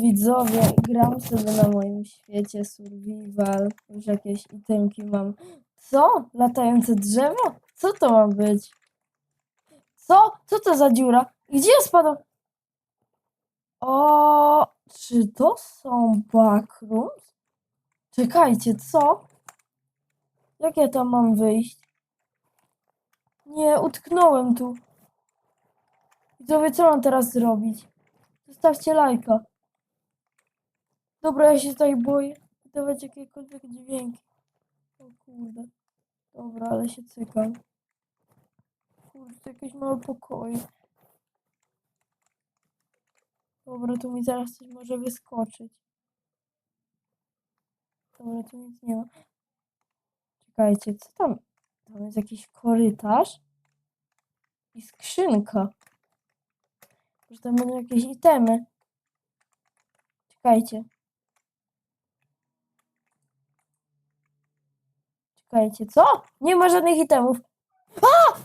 Widzowie, gram sobie na moim świecie survival. Już jakieś itemki mam. Co? Latające drzewo? Co to ma być? Co? Co to za dziura? Gdzie ja spadam? O, czy to są backrooms? Czekajcie, co? Jak ja tam mam wyjść? Nie, utknąłem tu. Widzowie, co mam teraz zrobić? Zostawcie lajka. Dobra, ja się tutaj boję. Dawać jakiekolwiek dźwięki. O kurde. Dobra, ale się cykam. Kurde, to jakieś małe pokoje. Dobra, tu mi zaraz coś może wyskoczyć. Dobra, tu nic nie ma. Czekajcie, co tam? Tam jest jakiś korytarz i skrzynka. Że tam będą jakieś itemy. Czekajcie. Czekajcie, co? Nie ma żadnych itemów. A!